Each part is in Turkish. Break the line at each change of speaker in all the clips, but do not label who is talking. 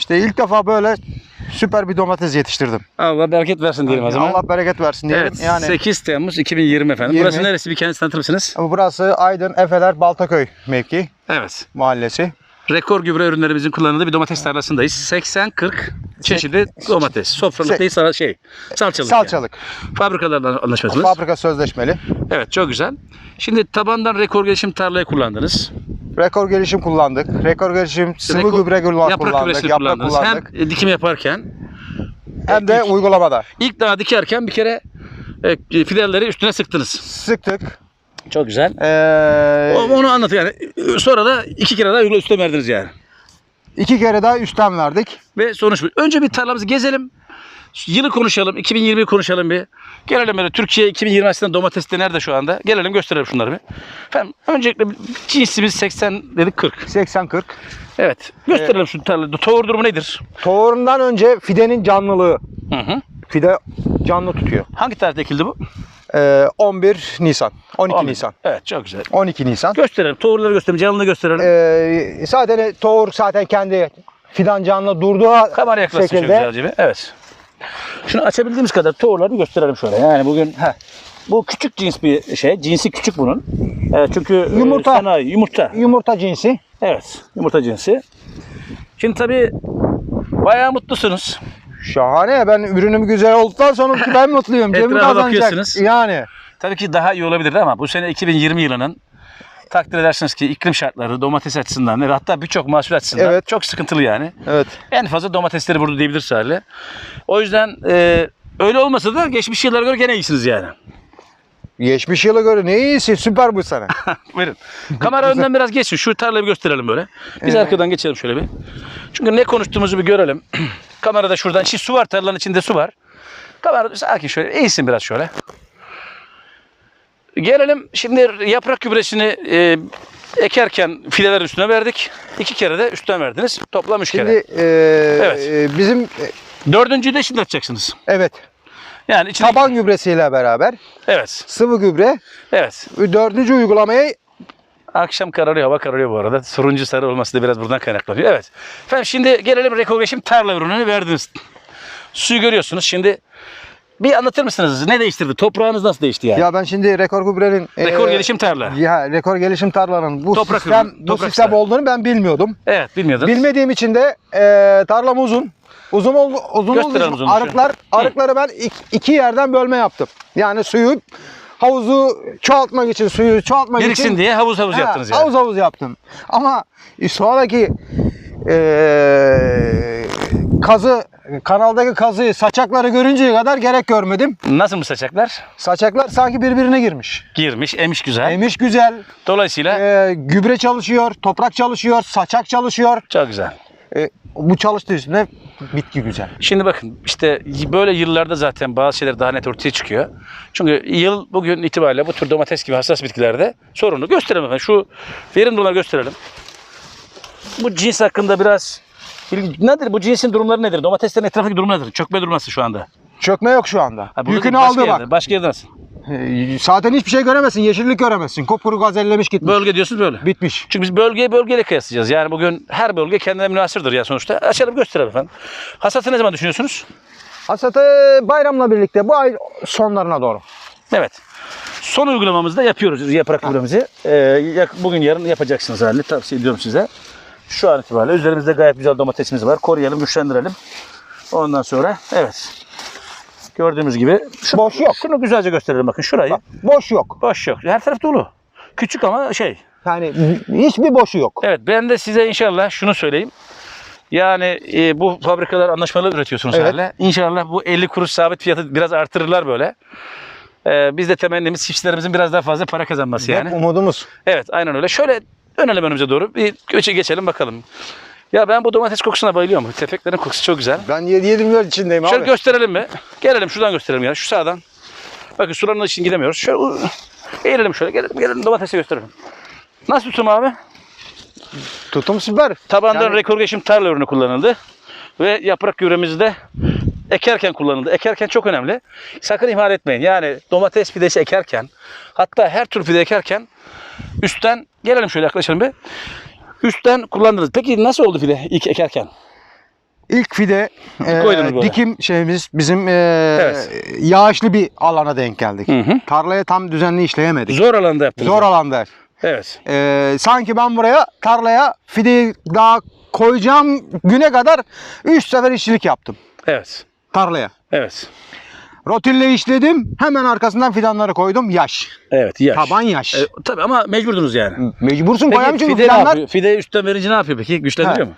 İşte ilk defa böyle süper bir domates yetiştirdim.
Allah bereket versin diyelim o zaman.
Allah bereket versin diyelim.
Evet,
yani
8 Temmuz 2020 efendim.
20.
Burası neresi bir kendisi tanıtır mısınız?
burası Aydın Efeler Baltaköy mevki
Evet.
mahallesi.
Rekor gübre ürünlerimizin kullanıldığı bir domates tarlasındayız. 80-40 çeşitli domates. Sofralık değil sana şey. Salçalık.
Salçalık.
Yani. Fabrikalardan anlaşmasınız.
Fabrika sözleşmeli.
Evet çok güzel. Şimdi tabandan rekor gelişim tarlayı kullandınız.
Rekor gelişim kullandık. Rekor gelişim sıvı
Rekor-
gübre kullan-
Yaprak
kullandık.
gübresini
Yaprak
kullandınız.
kullandık.
Hem dikim yaparken
Hem, de
ilk-
uygulamada.
ilk daha dikerken bir kere e, fidelleri üstüne sıktınız.
Sıktık.
Çok güzel.
Ee,
O- Onu anlat yani. Sonra da iki kere daha üstüne verdiniz yani.
iki kere daha üstten verdik.
Ve sonuç bu. Önce bir tarlamızı gezelim. Yılı konuşalım. 2020'yi konuşalım bir. Gelelim böyle Türkiye 2020 aslında domateste nerede şu anda? Gelelim gösterelim şunları bir. Efendim öncelikle cinsimiz 80 dedik 40.
80-40.
Evet. Gösterelim şu tarlayı. Tohum durumu nedir?
Tohumdan önce fidenin canlılığı.
Hı hı.
Fide canlı tutuyor.
Hangi tarihte ekildi bu?
Ee, 11 Nisan. 12
11.
Nisan.
Evet çok güzel.
12 Nisan.
Gösterelim. Tohumları gösterelim. Canlını gösterelim.
Ee, zaten tohum zaten kendi fidan canlı durduğu
Kamera yaklaşsın
şekilde
bir. Evet. Şunu açabildiğimiz kadar tohumları gösterelim şöyle. Yani bugün heh, bu küçük cins bir şey. Cinsi küçük bunun. Evet, çünkü e,
Yumurta.
sanayi, yumurta.
yumurta cinsi.
Evet. Yumurta cinsi. Şimdi tabii bayağı mutlusunuz.
Şahane. Ben ürünüm güzel olduktan sonra ben mutluyum. Cemil kazanacak. Yani.
Tabii ki daha iyi olabilirdi ama bu sene 2020 yılının takdir edersiniz ki iklim şartları domates açısından ve hatta birçok mahsul açısından
Evet.
çok sıkıntılı yani.
Evet.
En fazla domatesleri burada diyebiliriz hali. O yüzden e, öyle olmasa da geçmiş yıllara göre gene iyisiniz yani.
Geçmiş yıla göre ne iyisi. Süper bu sene.
Buyurun. Kamera önden biraz geçsin. Şu tarlayı bir gösterelim böyle. Biz
Evet.
arkadan geçelim şöyle bir. Çünkü ne konuştuğumuzu bir görelim. Kamerada şuradan. Şimdi su var tarlanın içinde su var. Kamerada sakin şöyle. eğilsin biraz şöyle. Gelelim şimdi yaprak gübresini e, ekerken fileler üstüne verdik. İki kere de üstten verdiniz. Toplam üç kere.
Şimdi e, e, bizim
Dördüncüyü de şimdi atacaksınız.
evet
Yani içine...
taban gübresiyle beraber
Evet.
sıvı gübre
Evet.
dördüncü uygulamayı
Akşam kararıyor, hava kararıyor bu arada. Turuncu sarı olması da biraz buradan kaynaklanıyor. Evet. Efendim şimdi gelelim rekogeşim tarla ürününü verdiniz. Suyu görüyorsunuz. Şimdi bir anlatır mısınız? Ne değiştirdi? Toprağınız nasıl değişti yani?
ya ben şimdi rekor gübrenin
Rekor
e,
gelişim tarla.
ya rekor gelişim tarlanın bu
Toprak
sistem
ürünü,
bu
toprak
sistem olduğunu ben bilmiyordum.
Evet bilmiyordun.
Bilmediğim için de e, tarlam uzun. Uzun oldu, uzun
Gösterelim
arıklar arıkları ben ik- iki yerden bölme yaptım. Yani suyu havuzu çoğaltmak için suyu çoğaltmak
Biriksin
için
diye havuz havuz
Ha,
yaptınız yani.
Havuz havuz yaptım. Ama sonraki eee kazı kanaldaki kazıyı saçakları görünceye kadar gerek görmedim.
Nasıl mı saçaklar?
Saçaklar sanki birbirine girmiş.
Girmiş, emiş güzel.
Emiş güzel.
Dolayısıyla
eee, gübre çalışıyor, toprak çalışıyor, saçak çalışıyor.
çok güzel.
E, bu çalıştığı üstüne bitki güzel.
Şimdi bakın işte böyle yıllarda zaten bazı şeyler daha net ortaya çıkıyor. Çünkü yıl bugün itibariyle bu tür domates gibi hassas bitkilerde sorunu gösterelim efendim. Şu verim durumları gösterelim. Bu cins hakkında biraz bilgi, nedir? Bu cinsin durumları nedir? Domateslerin etrafındaki durum nedir? Çökme durumu nasıl şu anda?
Çökme yok şu anda.
Ha,
Yükünü aldı
yerde,
bak.
Başka yerde nasıl?
E, zaten hiçbir şey göremezsin. Yeşillik göremezsin. Kupkuru gazellemiş gitmiş.
Bölge diyorsunuz böyle.
Bitmiş.
Çünkü biz bölgeyi bölgeyle kıyaslayacağız. Yani bugün her bölge kendine münasırdır ya sonuçta. Açalım gösterelim efendim. Hasatı ne zaman düşünüyorsunuz?
Hasatı bayramla birlikte bu ay sonlarına doğru.
Evet. Son uygulamamızı da yapıyoruz yaprak gübremizi. Ee, bugün yarın yapacaksınız halinde tavsiye ediyorum size. Şu an itibariyle üzerimizde gayet güzel domatesimiz var. Koruyalım, güçlendirelim. Ondan sonra evet. Gördüğümüz gibi şu,
Boş yok.
Şunu güzelce gösterelim bakın şurayı.
Bak, boş yok.
Boş yok. Her taraf dolu. Küçük ama şey.
Yani hiçbir boşu yok.
Evet ben de size inşallah şunu söyleyeyim. Yani e, bu fabrikalar anlaşmalı üretiyorsunuz
Evet.
herhalde. İnşallah bu 50 kuruş sabit fiyatı biraz artırırlar böyle. Ee, biz de temennimiz çiftçilerimizin biraz daha fazla para kazanması yani.
Hep umudumuz.
Evet aynen öyle. Şöyle dönelim önümüze doğru. Bir göçe geçelim bakalım. Ya ben bu domates kokusuna bayılıyorum. Tefeklerin kokusu çok güzel.
Ben 7 7 içindeyim
Şöyle
abi.
gösterelim mi? Gelelim şuradan gösterelim ya. Şu sağdan. Bakın suların için gidemiyoruz. Şöyle eğilelim şöyle. Gelelim, gelelim domatesi gösterelim. Nasıl tutum abi?
Tutum süper.
Tabandan
Yani-
rekor geçim tarla ürünü kullanıldı. Ve yaprak gübremiz de ekerken kullanıldı. Ekerken çok önemli. Sakın ihmal etmeyin. Yani domates fidesi ekerken hatta her tür fide ekerken üstten gelelim şöyle yaklaşalım bir. Üstten kullandınız. Peki nasıl oldu fide ilk ekerken?
İlk fide e, dikim şeyimiz bizim e,
Evet.
yağışlı bir alana denk geldik.
Hı hı.
Tarlaya tam düzenli işleyemedik.
Zor alanda yaptınız.
Zor alanda.
Evet.
E, sanki ben buraya tarlaya fideyi daha koyacağım güne kadar 3 sefer işçilik yaptım
Evet.
tarlaya.
Evet.
Rotille işledim. Hemen arkasından fidanları koydum. Yaş.
Evet. Yaş.
Taban yaş.
E, tabii ama mecburdunuz yani.
Mecbursun
Peki
çünkü
fide ne
fidanlar
yapıyor? Fide üstten verince ne yapıyor peki? Güçlendiriyor mu?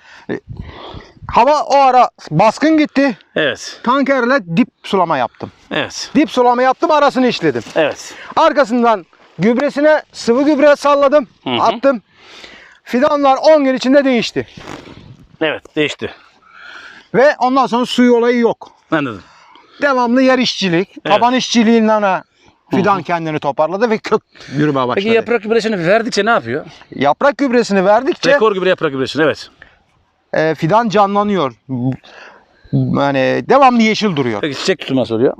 hava o ara baskın gitti.
Evet.
Tankerle dip sulama yaptım.
Evet.
Dip sulama yaptım arasını işledim.
Evet.
Arkasından gübresine sıvı gübre salladım.
Hı hı.
Attım. Fidanlar 10 gün içinde değişti.
Evet. Değişti.
Ve ondan sonra suyu olayı yok.
Anladım.
Devamlı yer işçilik, taban işçiliğinden fidan kendini toparladı ve kök yürümeye başladı.
Peki yaprak gübresini verdikçe ne yapıyor?
Yaprak gübresini verdikçe
Rekor gübre yaprak gübresini evet.
e, fidan canlanıyor. Yani devamlı yeşil duruyor.
Peki çiçek tutulması oluyor.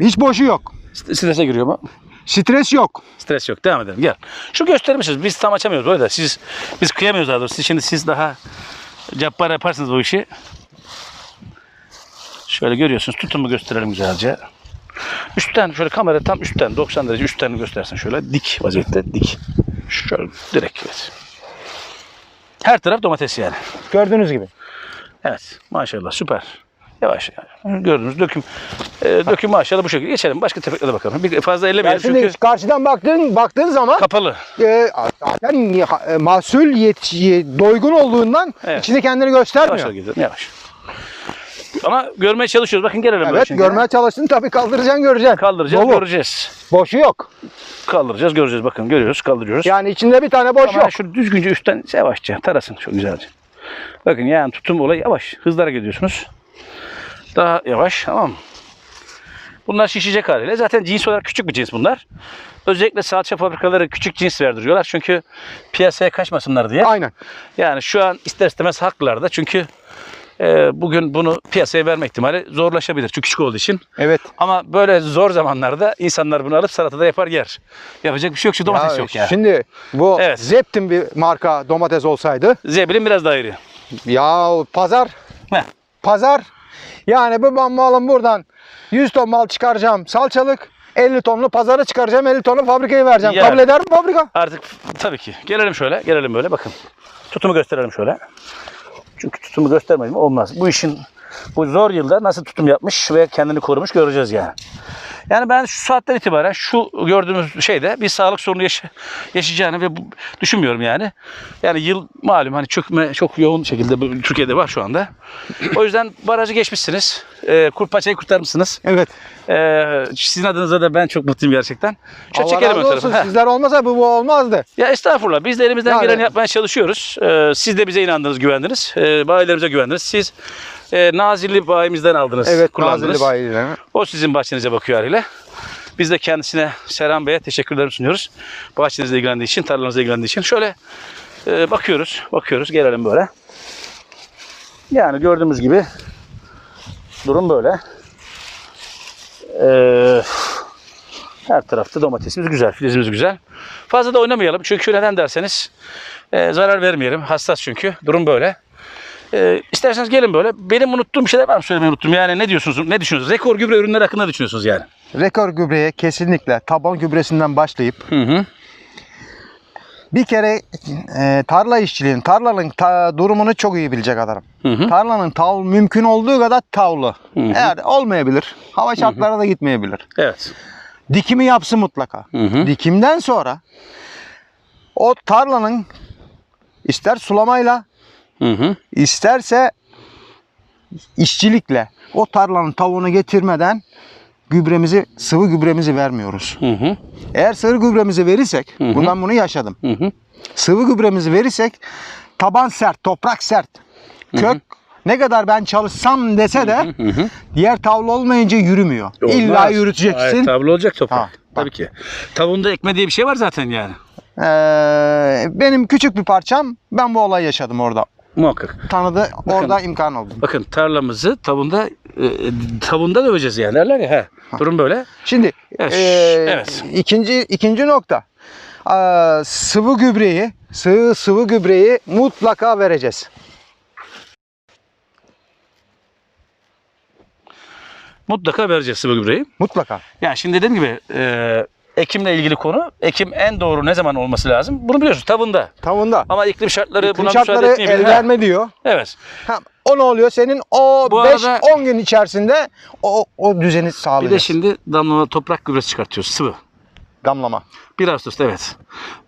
Hiç boşu yok.
St- Strese giriyor mu?
Stres yok.
Stres yok. Devam edelim. Gel. Şu göstermişiz. Biz tam açamıyoruz böyle de. Siz, biz kıyamıyoruz daha doğrusu. Şimdi siz daha cabbar yaparsınız bu işi. Şöyle görüyorsunuz. Tutumu gösterelim güzelce. Üstten şöyle kamera tam üstten 90 derece üstten göstersin şöyle dik vaziyette dik. Şöyle direkt evet. Her taraf domates yani.
Gördüğünüz gibi.
Evet maşallah süper. Yavaş yani. Gördünüz döküm. E, döküm maşallah bu şekilde. Geçelim başka tepeklere bakalım. Bir fazla
Yani
ellemeyelim
şimdi
çünkü
karşıdan baktığın baktığın zaman
kapalı.
e, zaten e, mahsul yet, ye- doygun olduğundan
Evet.
içinde kendini
Yavaş
göstermiyor.
gidelim yavaş. Ama görmeye çalışıyoruz. Bakın gelelim
Evet görmeye çalıştın tabii kaldıracaksın göreceksin.
Kaldıracağız,
Dolu.
göreceğiz.
Boşu yok.
Kaldıracağız, göreceğiz. Bakın görüyoruz, kaldırıyoruz.
Yani içinde bir tane boş
Ama
yok.
şu düzgünce üstten yavaşça tarasın çok güzelce. Bakın yani tutum olayı yavaş. Hızlı hareket ediyorsunuz. Daha yavaş tamam mı? Bunlar şişecek haliyle. Zaten cins olarak küçük bir cins bunlar. Özellikle salça fabrikaları küçük cins verdiriyorlar. Çünkü piyasaya kaçmasınlar diye.
Aynen.
Yani şu an ister istemez haklılar da. Çünkü e, bugün bunu piyasaya verme ihtimali zorlaşabilir. Çünkü küçük olduğu için.
Evet.
Ama böyle zor zamanlarda insanlar bunu alıp salatada yapar yer. Yapacak bir şey yok. Şu domates
Ya
yok yani.
Şimdi bu
Evet.
Zeptin bir marka domates olsaydı
Zebilin biraz daha iri.
ya pazar
Heh.
pazar yani bu ben malım buradan 100 ton mal çıkaracağım salçalık 50 tonlu pazara çıkaracağım 50 tonlu fabrikaya vereceğim.
Yani.
Kabul eder mi fabrika?
Artık tabii ki. Gelelim şöyle. Gelelim böyle bakın. Tutumu gösterelim şöyle. Çünkü tutumu göstermedim olmaz. Bu işin bu zor yılda nasıl tutum yapmış ve kendini korumuş göreceğiz yani. Yani ben şu saatten itibaren şu gördüğümüz şeyde bir sağlık sorunu yaşa- yaşayacağını ve düşünmüyorum yani. Yani yıl malum hani çökme çok yoğun şekilde Türkiye'de var şu anda. O yüzden barajı geçmişsiniz. Ee, kurt paçayı kurtarmışsınız.
Evet.
Ee, sizin adınıza da ben çok mutluyum gerçekten. Şöyle
Allah
çekelim
razı olsun.
Heh.
Sizler olmasa bu, bu olmazdı.
Ya estağfurullah. Biz de elimizden
Yani-
geleni yapmaya çalışıyoruz. Ee, siz de bize inandınız, güvendiniz. Ee, bayilerimize güvendiniz. Siz e, Nazilli bayimizden aldınız,
Evet.
kullandınız.
Nazilli.
O sizin bahçenize bakıyor haliyle. Biz de kendisine Serhan Bey'e teşekkürlerimi sunuyoruz. Bahçenizle ilgilendiği için, tarlanızla ilgilendiği için. Şöyle e, bakıyoruz, bakıyoruz. Gelelim böyle. Yani gördüğümüz gibi durum böyle. Ee, her tarafta domatesimiz güzel, filizimiz güzel. Fazla da oynamayalım çünkü neden derseniz e, zarar vermeyelim. Hassas çünkü. Durum böyle. E, isterseniz gelin böyle. Benim unuttuğum şeyler var mı söylemeyi unuttum. Yani ne diyorsunuz? Ne düşünüyorsunuz? Rekor gübre ürünleri hakkında ne düşünüyorsunuz yani?
Rekor gübreye kesinlikle taban gübresinden başlayıp
Hı hı.
bir kere e, tarla işçiliğinin, tarlanın ta- durumunu çok iyi bilecek.
Hı hı.
Tarlanın tavlı mümkün olduğu kadar tavlı.
hı.
Eğer olmayabilir, hava şartları da gitmeyebilir.
Evet.
Dikimi yapsın mutlaka.
Hı hı.
Dikimden sonra o tarlanın ister sulamayla,
Hı hı.
isterse işçilikle o tarlanın tavuğunu getirmeden gübremizi, sıvı gübremizi vermiyoruz.
Hı hı.
Eğer sıvı gübremizi verirsek,
hı.
bundan bunu yaşadım.
Hı hı.
Sıvı gübremizi verirsek taban sert, toprak sert. Kök ne kadar ben çalışsam dese de
Hı hı.
diğer tavla olmayınca yürümüyor. İlla
Olmaz.
yürüteceksin.
Hayır, tablo olacak toprak.
Ha,
Tabii ki. Tavuğunda ekme diye bir şey var zaten yani.
Ee, benim küçük bir parçam ben bu olayı yaşadım orada.
Muhakkak.
Tanıdı. Orada imkan oldu.
Bakın tarlamızı tavunda e, tavunda döveceğiz yani derler ya. He, durum böyle.
Şimdi
evet,
e,
evet.
ikinci ikinci nokta. Ee, sıvı gübreyi, sıvı sıvı gübreyi mutlaka vereceğiz.
Mutlaka vereceğiz sıvı gübreyi.
Mutlaka.
Ya yani şimdi dediğim gibi e, ekimle ilgili konu. Ekim en doğru ne zaman olması lazım? Bunu biliyorsunuz tavında.
Tavında.
Ama iklim şartları
İklim
buna
şartları
müsaade etmeyebilir.
el verme diyor.
Evet.
Ha, o ne oluyor? Senin o
Bu
5-10
arada-
gün içerisinde o, o düzeni
Bir
sağlayacak.
de şimdi damlama toprak gübresi çıkartıyoruz sıvı.
Damlama.
1 Ağustos'ta evet.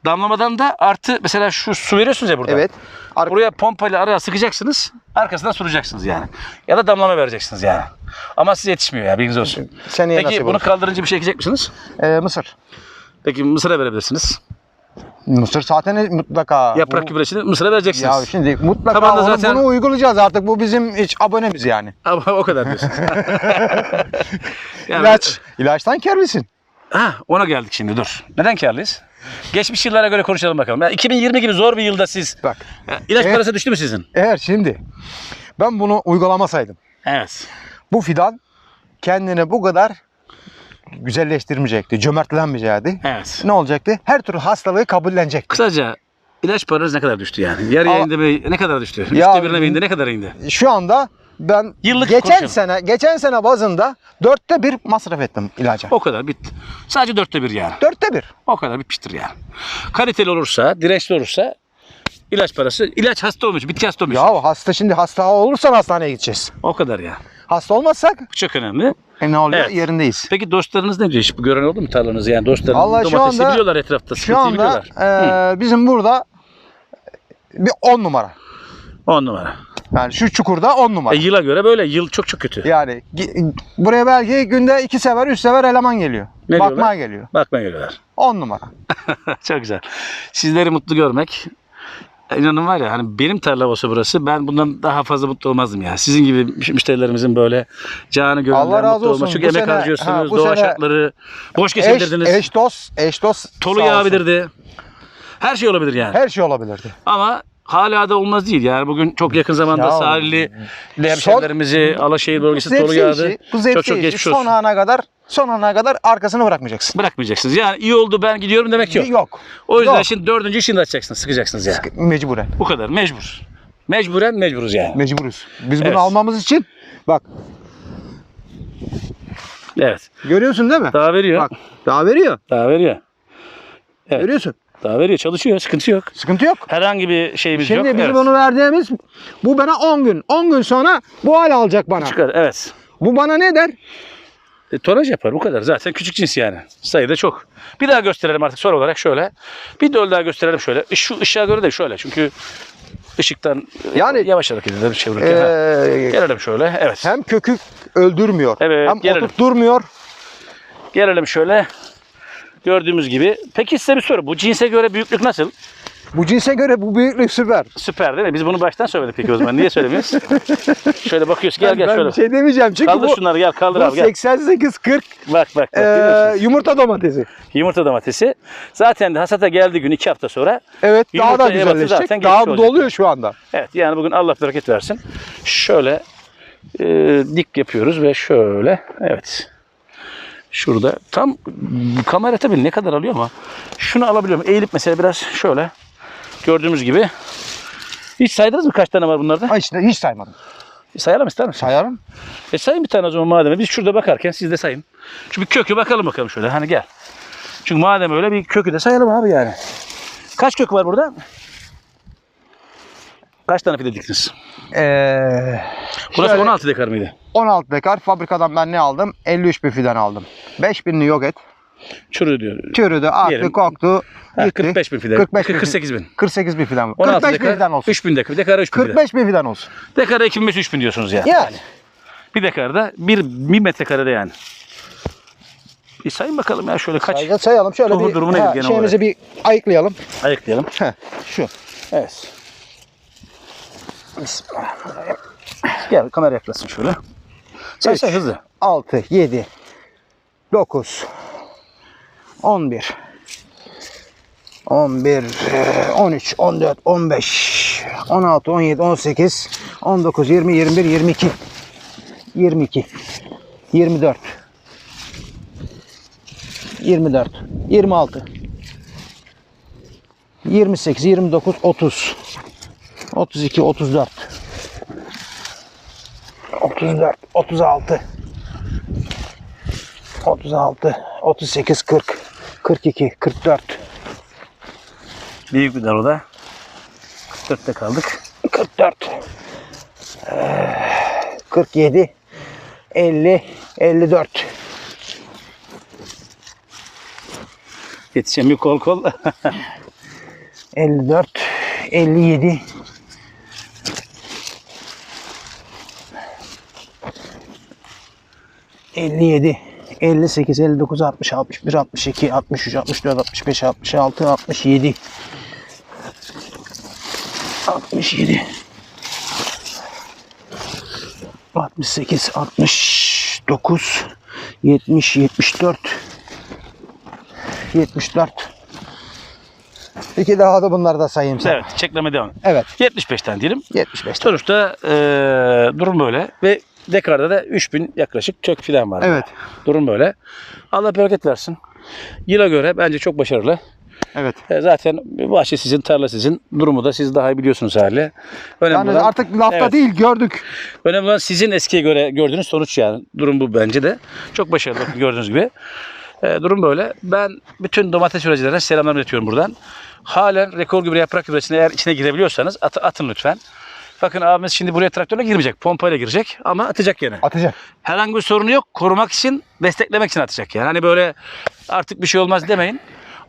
Damlamadan da artı mesela şu su veriyorsunuz ya burada.
Evet. Ar-
Buraya pompayla araya sıkacaksınız. Arkasından sulayacaksınız yani. Ya da damlama vereceksiniz yani. Ama size yetişmiyor ya bilginiz olsun.
Seneye
Peki
nasip
bunu
olur.
kaldırınca bir şey ekecek misiniz?
Ee, mısır.
Peki mısıra verebilirsiniz.
Mısır zaten mutlaka.
Yaprak
Bu-
gübresini mısıra vereceksiniz.
Ya şimdi mutlaka
Tabanda
onu,
zaten-
bunu uygulayacağız artık. Bu bizim hiç abonemiz yani.
Ama o kadar diyorsun. yani,
İlaç. İlaçtan karlısın.
Ha, ona geldik şimdi dur. Neden karlıyız? Geçmiş yıllara göre konuşalım bakalım. Ya 2020 gibi zor bir yılda siz
Bak.
Ya, ilaç
Evet.
parası düştü mü sizin?
Eğer şimdi ben bunu uygulamasaydım
Evet.
bu fidan kendini bu kadar güzelleştirmeyecekti, cömertlenmeyecekti.
Evet.
Ne olacaktı? Her türlü hastalığı kabullenecek.
Kısaca ilaç paranız ne kadar düştü yani? Yarıya indi mi? Ne kadar düştü?
Ya-
Üçte birine mi indi? Ne kadar indi?
Şu anda ben
Yıllık
geçen
konuşalım.
sene geçen sene bazında dörtte bir masraf ettim ilaca.
O kadar bitti. Sadece dörtte bir yani.
Dörtte bir.
O kadar bitmiştir yani. Kaliteli olursa, dirençli olursa ilaç parası. ilaç hasta olmuş, bitki hasta olmuş.
Ya hasta şimdi hasta olursan hastaneye gideceğiz.
O kadar ya.
Hasta olmazsak
Bu çok önemli.
e ne oluyor?
Evet.
Yerindeyiz.
Peki dostlarınız ne diyor? Hiç bu gören oldu mu tarlanızı? Yani dostlarınız
Vallahi
domatesi
anda-
biliyorlar etrafta.
Şu anda
biliyorlar.
e, bizim burada bir 10 numara.
10 numara.
Yani şu çukurda 10 numara.
E, yıla göre böyle. Yıl çok çok kötü.
Yani buraya belki günde 2 sefer 3 sefer eleman geliyor.
Ne
Bakmaya
diyorlar?
geliyor.
Bakma geliyorlar.
10 numara.
çok güzel. Sizleri mutlu görmek. İnanın var ya hani benim tarla olsa burası ben bundan daha fazla mutlu olmazdım ya. Sizin gibi müş- müşterilerimizin böyle canı gönülden mutlu olması.
olsun.
Çünkü
Bu
emek
sene-
harcıyorsunuz.
ha, bu
doğa
sene-
şartları. Boş
Eş,
kesildirdiniz.
eş dost, eş dost.
Tolu yağabilirdi. Her şey olabilir yani.
Her şey olabilirdi.
Ama hala da olmaz değil. Yani bugün çok yakın zamanda
Ya-
sahilli hemşehrilerimizi Alaşehir bölgesi Tolu
zevkli
Çok çok geçmiş
Son
olsun.
ana kadar, son ana kadar arkasını bırakmayacaksın.
Bırakmayacaksınız. Yani iyi oldu ben gidiyorum demek yok.
Yok.
O yüzden
Yok.
şimdi dördüncü işini de açacaksınız. Sıkacaksınız yani.
Mecburen.
Bu kadar. Mecbur. Mecburen mecburuz yani.
Mecburuz. Biz bunu
Evet.
almamız için bak
Evet.
görüyorsun değil mi?
Daha veriyor.
Bak daha veriyor.
Daha veriyor. Evet.
Görüyorsun.
Daha veriyor. Çalışıyor. Sıkıntı yok.
Sıkıntı yok.
Herhangi bir şeyimiz
Şimdi
yok.
bizim
evet.
bunu verdiğimiz bu bana 10 gün. 10 gün sonra bu hal alacak bana.
Çıkar. Evet.
Bu bana ne der?
E, tonaj yapar. Bu kadar. Zaten küçük cins yani. Sayıda çok. Bir daha gösterelim artık son olarak şöyle. Bir döl daha gösterelim şöyle. Şu ışığa göre de şöyle. Çünkü ışıktan
Yani-
yani yavaş hareket edelim çevirirken.
Ee,
Gelelim şöyle. Evet.
hem kökü öldürmüyor.
Evet,
hem
gelelim.
oturtturmuyor.
Gelelim şöyle. Gördüğümüz gibi. Peki size bir soru. Bu cinse göre büyüklük nasıl?
Bu cinse göre bu büyüklük süper.
Süper değil mi? Biz bunu baştan söyledik peki o zaman. Niye söylemiyoruz? şöyle bakıyoruz. Gel gel
ben
şöyle.
bir şey demeyeceğim çünkü
Kaldır
bu,
şunları gel kaldır
bu
abi gel.
88-40
Bak bak. bak
ee,
görüyorsunuz.
yumurta domatesi.
Yumurta domatesi. Zaten de hasata geldiği gün iki hafta sonra.
Evet daha da güzelleşecek.
zaten
Daha doluyor şu anda.
Evet yani bugün Allah bereket versin. Şöyle e, dik yapıyoruz ve şöyle. Evet. Şurada tam kamera tabii ne kadar alıyor ama şunu alabiliyorum. Eğilip mesela biraz şöyle gördüğümüz gibi. Hiç saydınız mı kaç tane var bunlarda?
Ha işte hiç saymadım.
Sayalım ister misiniz?
Sayarım.
E sayın bir tane o zaman madem. Biz şurada bakarken siz de sayın. Bir kökü bakalım bakalım şöyle. Hani gel. Çünkü madem öyle bir kökü de sayalım abi yani. Kaç kök var burada? Kaç tane fide diktiniz?
Ee,
Burası
şöyle
16 dekar mıydı?
16 dekar fabrikadan ben ne aldım? 53 bir fidan aldım. 5000'ini yok et.
Çürü diyor.
Çürüdü, aktı,
Diyelim.
koktu.
Ha,
gitti.
45 bin fide.
45 bin.
48 bin.
48 bir fidan.
16
45 bir
dekar,
fidan olsun.
3 bin dekar. Dekara 3 bin fide.
45 bir fidan olsun.
Dekara 2500 3 bin diyorsunuz yani.
Yani.
Bir dekarda bir, bir metrekarede yani. Bir sayın bakalım ya şöyle kaç.
Sayalım, sayalım şöyle
Tohum
bir
durumu nedir
ha, şeyimizi bir ayıklayalım.
Ayıklayalım.
Heh, şu.
Evet. Gel kamera yaklaşsın şöyle. Say say hızlı.
6, 7, 9, 11, 11, e, 13, 14, 15, 16, 17, 18, 19, 20, 21, 22, 22, 24, 24, 26, 28, 29, 30, 32, 34, 34, 36, 36, 38, 40, 42, 44,
Büyük bir dal o da. 44'te kaldık.
44, eee, 47, 50, 54.
Yetişemiyor kol kol.
54, 57, 57, 58, 59, 60, 61, 62, 63, 64, 65, 66, 67, 67, 68, 69, 70, 74, 74. İki daha da bunları da sayayım sana.
evet, çekleme devam.
Evet.
75 tane diyelim.
75.
Sonuçta eee, durum böyle ve dekarda da 3000 yaklaşık kök filan var.
Evet.
Durum böyle. Allah bereket versin. Yıla göre bence çok başarılı.
Evet.
E, zaten bahçe sizin, tarla sizin. Durumu da siz daha iyi biliyorsunuz hali. Önemli,
Yani
olan,
artık lafta
Evet.
değil gördük.
önemli olan sizin eskiye göre gördüğünüz sonuç yani. Durum bu bence de. Çok başarılı gördüğünüz gibi. E, durum böyle. Ben bütün domates üreticilerine selamlar iletiyorum buradan. Halen rekor gübre yaprak gübresine eğer içine girebiliyorsanız at- atın lütfen. Bakın abimiz şimdi buraya traktörle girmeyecek. Pompayla girecek ama atacak gene.
Atacak.
Herhangi bir sorunu yok. Korumak için, desteklemek için atacak yani. Hani böyle artık bir şey olmaz demeyin.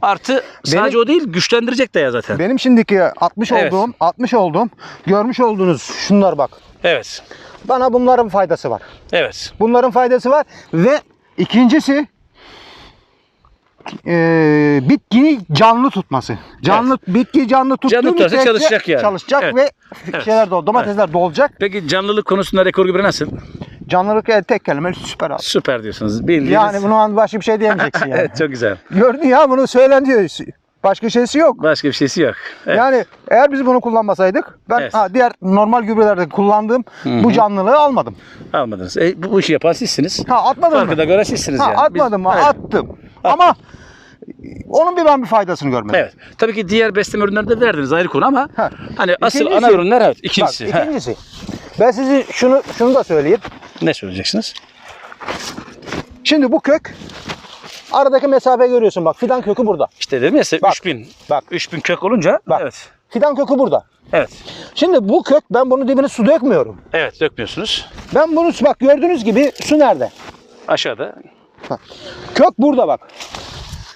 Artı sadece o değil, güçlendirecek de ya zaten.
Benim şimdiki 60
Evet.
olduğum, 60 olduğum görmüş olduğunuz şunlar bak.
Evet.
Bana bunların faydası var.
Evet.
Bunların faydası var ve ikincisi eee bitkiyi canlı tutması. Canlı bitki canlı tuttuğu
Canlı tutarsa
müddetçe
çalışacak yani.
Çalışacak
Evet.
ve
Evet.
şeyler de domatesler dolacak.
Peki canlılık konusunda rekor gübre nasıl?
Canlılık tek kelime süper abi.
Süper diyorsunuz. Bildiğiniz.
Yani bunu başka bir şey diyemeyeceksin yani.
evet çok güzel.
Gördün ya bunu söylendi. Başka şeysi yok.
Başka bir şeysi yok. Evet.
Yani eğer biz bunu kullanmasaydık ben
Evet.
ha, diğer normal gübrelerde kullandığım bu canlılığı almadım.
Almadınız. E, bu, işi yapan sizsiniz.
Ha atmadım
Farkı
mı?
da göre sizsiniz
Ha,
yani.
atmadım?
Biz- Aynen.
Attım. Ama onun bir ben bir faydasını görmedim.
Evet. Tabii ki diğer besleme ürünleri de verdiniz ayrı konu ama
Ha.
hani asıl
İkincisi-
ana ürünler evet.
Bak,
İkincisi. Ha.
ikincisi. Ben sizi şunu şunu da söyleyeyim.
Ne söyleyeceksiniz?
Şimdi bu kök aradaki mesafe görüyorsun bak fidan kökü burada.
İşte dedim ya size
Bak,
3000.
bak.
3000 kök olunca
Bak.
evet.
Fidan kökü burada.
Evet.
Şimdi bu kök ben bunun dibine su dökmüyorum.
Evet dökmüyorsunuz.
Ben bunu bak gördüğünüz gibi su nerede?
Aşağıda.
Kök burada bak.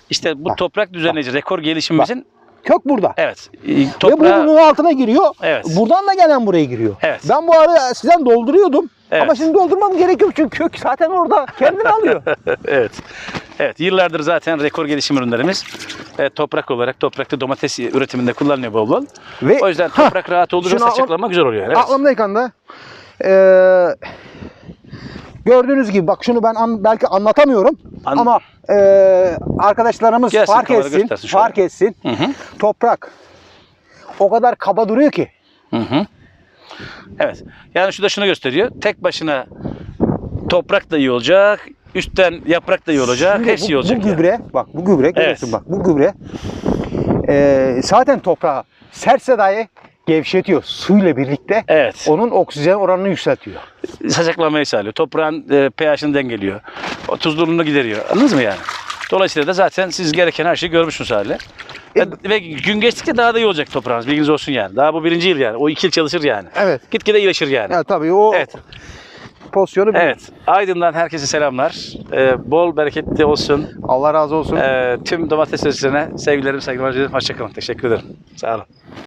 İşte bu
Bak,
toprak düzenleyici rekor gelişimimizin
Kök burada.
evet e,
Ve bu
toprağa
bunun altına giriyor.
Evet.
Buradan da gelen buraya giriyor.
Evet.
Ben bu arada eskiden dolduruyordum.
Evet.
Ama şimdi doldurmam gerek yok çünkü kök zaten orada kendini alıyor.
evet. Evet yıllardır zaten rekor gelişim ürünlerimiz e, toprak olarak toprakta domates üretiminde kullanılıyor bol bol.
Ve
O yüzden
Hah,
toprak rahat olduğunda
şunu
saçaklama güzel oluyor. Evet.
aklımdayken de eee, gördüğünüz gibi bak şunu ben an- belki anlatamıyorum
An-
ama eee, arkadaşlarımız
Gelsin,
fark etsin,
göstersin şöyle.
fark etsin.
Hı hı.
Toprak o kadar kaba duruyor ki.
Hı hı. Evet. Yani şu da şunu gösteriyor. Tek başına toprak da iyi olacak. Üstten yaprak da iyi olacak.
Şimdi
hepsi
bu,
iyi olacak.
Bu
yani.
gübre, bak bu gübre görüyorsun
Evet.
bak bu gübre eee, zaten toprağı sertse dahi gevşetiyor suyla birlikte.
Evet.
Onun oksijen oranını yükseltiyor.
Saçaklamayı sağlıyor. Toprağın e, pH'ini dengeliyor. O tuzluluğunu gideriyor. Anladınız mı yani? Dolayısıyla da zaten siz gereken her şeyi görmüşsünüz hali.
E,
ve, ve gün geçtikçe daha da iyi olacak toprağınız. Bilginiz olsun yani. Daha bu birinci yıl yani. O iki yıl çalışır yani.
Evet.
Gitgide iyileşir yani.
Ya tabii o
Evet.
pozisyonu bil-
Evet. Aydın'dan herkese selamlar. Ee, bol bereketli olsun.
Allah razı olsun.
Ee, tüm domates üreticilerine sevgilerim, saygılarımı Hoşçakalın. Teşekkür ederim. Sağ olun.